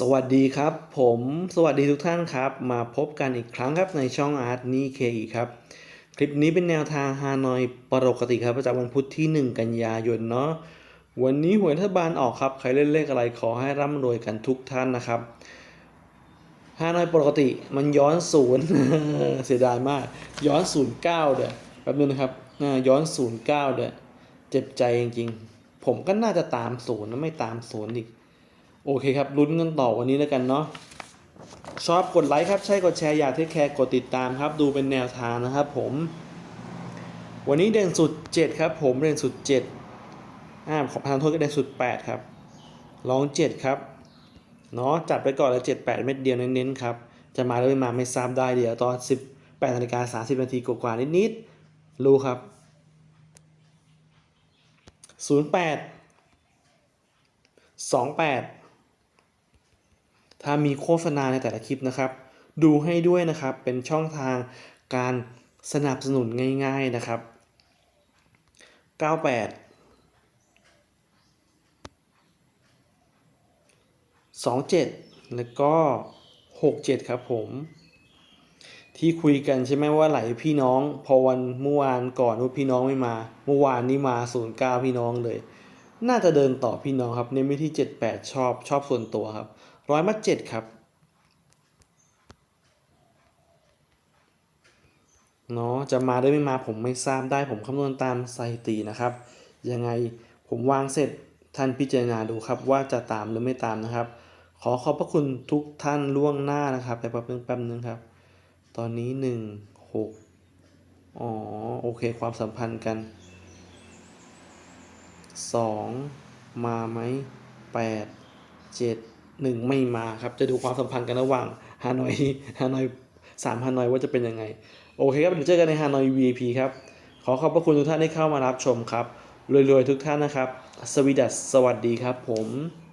สวัสดีครับ ผมสวัสดีทุกท่านครับ มาพบกันอีกครั้งครับในช่องอาร์ตนี่เคอีครับ คลิปนี้เป็นแนวทางฮานอยปกติครับประจำวันพุธที่ 1 กันยายนเนาะวันนี้หวยรัฐบาลออกครับ ใครเล่นเลขอะไรขอให้ร่ำรวยกันทุกท่านนะครับฮานอยปกติมันย้อนศูนย์เสียดายมาก ย้อนศูนย์เก้าเด้อแป๊บนึงนะครับอ่าย้อนศูนย์เก้าเด้อเจ็บใจจริงๆ ผมก็น่าจะตามศูนย์นะไม่ตามศูนย์อีก โอเคครับลุ้นกันต่อวันนี้แล้วกันเนาะชอบกดไลค์ครับ ใช่กดแชร์อยากเทคแคร์กดติดตามครับ ดูเป็นแนวทางนะครับผม วันนี้เด่นสุด 7 ครับ ผมเด่นสุด 7อ่าของพานโทษก็เด่นสุด 8 ครับลอง 7 ครับเนาะจัดไปก่อนเลย7 8เม็ดเดียวเน้นๆครับ จะมาหรือไม่มาไม่ทราบได้เดี๋ยวตอน18นาฬิกา30นาทีกว่าๆนิดๆรู้ครับ08 28 ถ้ามีโฆษณาในแต่ละคลิปนะครับ ดูให้ด้วยนะครับเป็นช่องทางการสนับสนุนง่าย ๆนะครับ 98 27 แล้วก็ 67 ครับผม ที่คุยกันใช่ไหมว่าไหลพี่น้อง พอวันเมื่อวานก่อนว่าพี่น้องไม่มา เมื่อวานนี้มา 09 พี่น้องเลย น่าจะเดินต่อพี่น้องครับ เน้นไปที่ 78 ชอบชอบส่วนตัวครับ ร้อยมัดเจ็ดครับเนาะจะมาได้ไม่มาผมไม่ทราบได้ผมคำนวณตามสถิตินะครับ ยังไงผมวางเสร็จท่านพิจารณาดูครับว่าจะตามหรือไม่ตามนะครับ ขอขอบพระคุณทุกท่านล่วงหน้านะครับแต่แป๊บนึงแป๊บนึงครับ ตอนนี้หนึ่งหกอ๋อโอเคความสัมพันธ์กันสองมาไหมแปดเจ็ด หนึ่งไม่มาครับ จะดูความสัมพันธ์กันระหว่างฮานอยฮานอยสามฮานอยว่าจะเป็นยังไง โอเคครับเดี๋ยวเจอกันในฮานอย VIP ครับ ขอขอบพระคุณทุกท่านที่เข้ามารับชมครับรวยๆทุกท่านนะครับ สวีดัสสวัสดีครับผม